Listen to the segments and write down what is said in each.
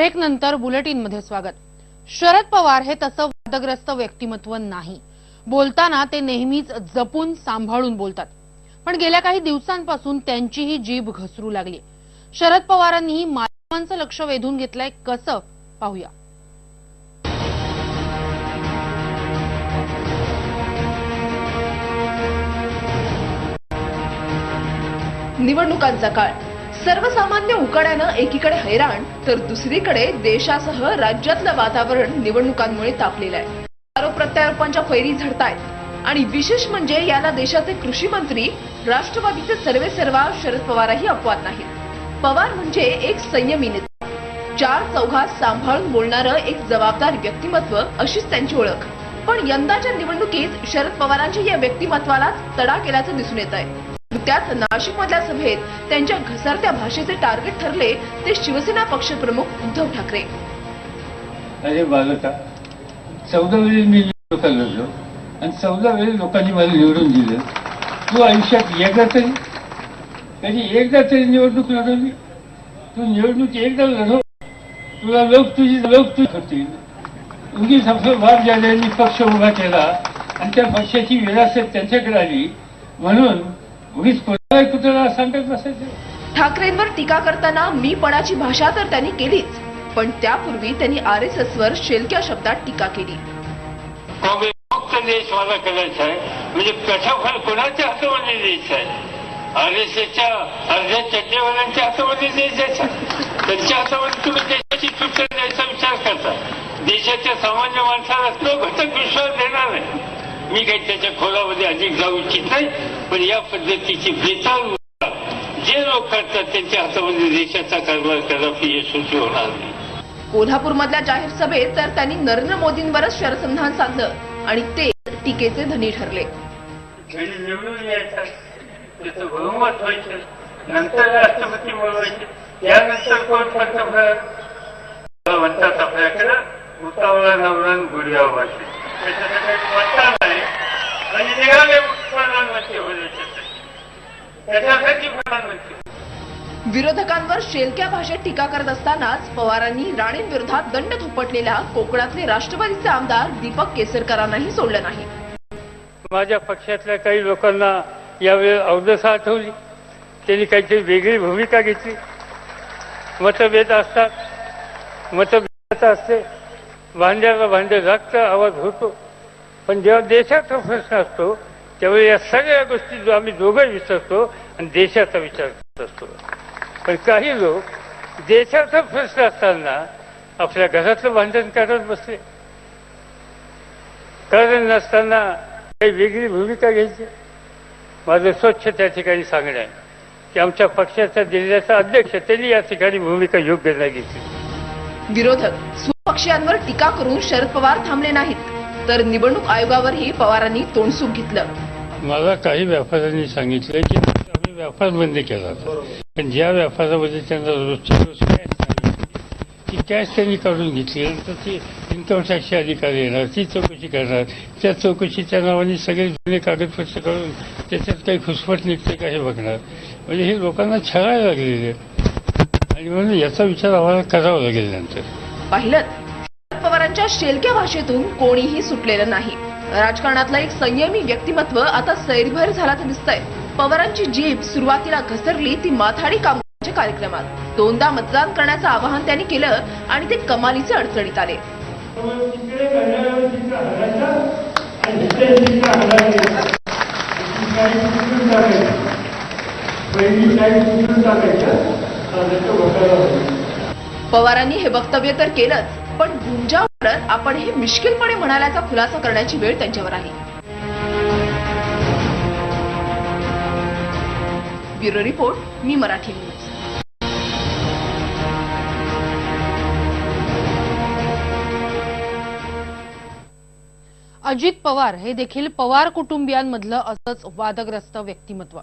Break नंतर बुलेटिनमध्ये स्वागत. शरद पवार हे तसं वादग्रस्त व्यक्तिमत्व नाही. बोलताना ते नेहमीच जपून सांभाळून बोलतात. पण गेल्या काही दिवसांपासून त्यांचीही जीभ घसरू लागली. शरद पवारांनीही माध्यमांचं लक्ष वेधून घेतलंय कसं पाहूया. निवडणुकांचा काळ. सर्वसामान्य उकाड्यानं एकीकडे हैराण तर दुसरीकडे देशासह राज्यातलं वातावरण निवडणुकांमुळे तापलेलं आहे. आरोप प्रत्यारोपांच्या फैरी झडतायत. आणि विशेष म्हणजे याला देशाचे कृषी मंत्री राष्ट्रवादीचे सर्वे सर्वा शरद पवारही अपवाद नाहीत. पवार म्हणजे एक संयमी नेता. चार चौघात सांभाळून बोलणारं एक जबाबदार व्यक्तिमत्व अशीच त्यांची ओळख. पण यंदाच्या निवडणुकीत शरद पवारांच्या या व्यक्तिमत्वालाच तडा केल्याचं दिसून येत आहे त्यात नाशिकमधल्या सभेत त्यांच्या घसरत्या भाषेचे टार्गेट ठरले ते शिवसेना पक्षप्रमुख उद्धव ठाकरे. अरे बालका चौदा वेळी मी लोकांना लढलो आणि चौदा वेळी लोकांनी मला निवडून दिलं. तू आयुष्यात एकदा तरी त्याची एकदा तरी निवडणूक लढवली. तू निवडणूक एकदा लढव. तुला लोक तुझी लोक तुझी होतील उगीच आपलं भाग झाल्याने पक्ष उभा केला आणि त्या पक्षाची विरासत त्यांच्याकडे आली म्हणून ठाकरेंवर टीका करताना मी पणाची भाषा तर त्यांनी केलीच पण त्यापूर्वी त्यांनी आर एस एस वर शेलक्या शब्दात टीका केली. देश मला करायचा आहे. म्हणजे कोणाच्या हातामध्ये द्यायचा आहे? आर एस एसच्या अर्ध्या चड्डेवाल्यांच्या हातामध्ये द्यायचा त्यांच्या हातामध्ये तुम्ही देशाची सूचना द्यायचा विचार करता. देशाच्या सामान्य माणसाला तो घटक विश्वास देणार नाही. मी काही त्याच्या खोलामध्ये अधिक जाऊ इच्छित नाही पण या पद्धतीची बेताल जे लोक करतात त्यांच्या हातामध्ये देशाचा कारभार कदापि यशस्वी होणार नाही. कोल्हापूरमधल्या जाहीर सभेत तर त्यांनी नरेंद्र मोदींवरच शरसंधान साधलं आणि ते टीकेचे धनी ठरले. घरी निवडून यायचं त्याचं बहुमत व्हायचं नंतर राष्ट्रपती बोलवायचे यानंतर कोण पंतप्रधान मला म्हणतात आपल्याकडं उतावळा नवरण गुडिया भाषे त्याच्याकडे पत्ता नाही आणि निघाले प्रधानमंत्री होते त्याच्यासाठी प्रधानमंत्री विरोधकांवर शेलक्या भाषेत टीका करत असतानाच पवारांनी राणेंविरोधात दंड थोपटलेल्या कोकणातले राष्ट्रवादीचे आमदार दीपक केसरकरांनाही सोडलं नाही. माझ्या पक्षातल्या काही लोकांना यावेळी अवदस आठवली. त्यांनी काहीतरी वेगळी भूमिका घेतली. मतभेद असतात. मतभेद असते. भांड्याला भांडे लागतं आवाज होतो. पण जेव्हा देशाचा प्रश्न असतो त्यावेळी या सगळ्या गोष्टी जो आम्ही दोघं विसरतो आणि देशाचा विचार करत असतो. पण काही लोक देशाचा प्रश्न असताना आपल्या घरातलं भांडण करत बसले. कारण नसताना काही वेगळी भूमिका घ्यायची. माझं स्वच्छ त्या ठिकाणी सांगणं आहे की आमच्या पक्षाचा जिल्ह्याचा अध्यक्ष त्यांनी या ठिकाणी भूमिका योग्य नाही घेतली. विरोधक स्वपक्षीयांवर टीका करून शरद पवार थांबले नाहीत तर निवडणूक आयोगावरही पवारांनी तोंडसूक घेतलं. मला काही व्यापाऱ्यांनी सांगितलं की व्यापार बंद केला होता. पण ज्या व्यापारामध्ये त्यांना रोजच्या रोज ती कॅश त्यांनी काढून घेतली नंतर ती इन्कम टॅक्सचे अधिकारी येणार ती चौकशी करणार. त्या चौकशीच्या नावाने सगळे जुने कागदपत्र काढून त्याच्यात काही घुसफट निघते का हे बघणार. म्हणजे हे लोकांना छळायला लागलेले आणि म्हणून याचा विचार आम्हाला करावा लागेल नंतर. पाहिलं पवारांच्या शेलक्या भाषेतून कोणीही सुटलेलं नाही. राजकारणातला एक संयमी व्यक्तिमत्व आता सैरभर तर दिसतंय. पवारांची जीभ सुरुवातीला घसरली ती माथाडी कामगारांच्या कार्यक्रमात. दोनदा मतदान करण्याचं आवाहन त्यांनी केलं आणि ते कमालीचे अडचणीत आले. पवारांनी हे वक्तव्य तर केलंच पण गुंजावरच आपण हे मिश्किलपणे म्हणाल्याचा खुलासा करण्याची वेळ त्यांच्यावर आहे. Bureau report Mi Marathi news. Ajit Pawar हे देखील पवार कुटुंबियांमधलं असंच वादग्रस्त व्यक्तिमत्व.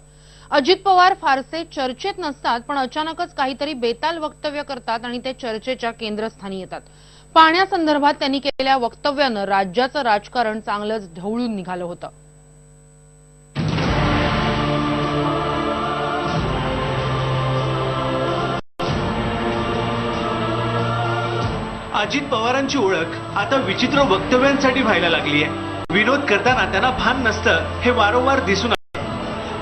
अजित पवार फारसे चर्चेत नसतात पण अचानकच काहीतरी बेताल वक्तव्य करतात आणि ते चर्चेच्या केंद्रस्थानी येतात. पाण्यासंदर्भात त्यांनी केलेल्या वक्तव्यानं राज्याचं राजकारण चांगलंच ढवळून निघालं होतं. अजित पवारांची ओळख आता विचित्र वक्तव्यांसाठी व्हायला लागली आहे विनोद करताना त्यांना भान नसतं हे वारंवार दिसून आलं.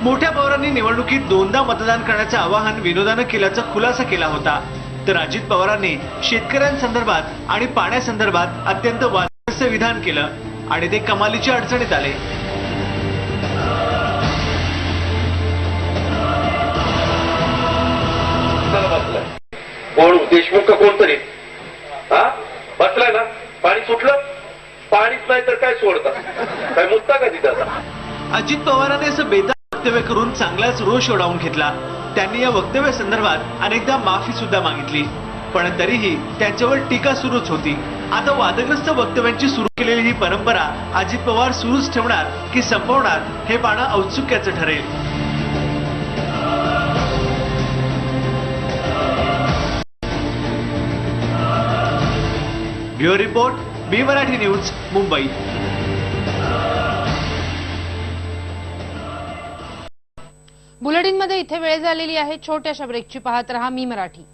मोठ्या पवारांनी निवडणुकीत दोनदा मतदान करण्याचं आवाहन विनोदानं केल्याचा खुलासा केला होता. तर अजित पवारांनी शेतकऱ्यांसंदर्भात आणि पाण्यासंदर्भात अत्यंत वादग्रस्त विधान केलं आणि ते कमालीच्या अडचणीत आले. कोण? देशमुख कोणतरी? हा? बसलाय ना? पाणी सुटलं? पाणीच नाही तर काय सोडता? काय मुद्दा का तिथं आता? अजित पवारांनी असं बेदार वक्तव्य करून चांगलाच रोष ओढावून घेतला. त्यांनी या वक्तव्य संदर्भात अनेकदा माफी सुद्धा मागितली. पण तरीही त्यांच्यावर टीका सुरूच होती. आता वादग्रस्त वक्तव्यांची सुरू केलेली ही परंपरा अजित पवार सुरूच ठेवणार की संपवणार हे पाहणं औत्सुक्याचं ठरेल. Bureau report B Marathi news Mumbai. बुलेटिनमध्ये इथे वेळ झालेली आहे. छोट्याशा ब्रेकची पाहत रहा मी मराठी.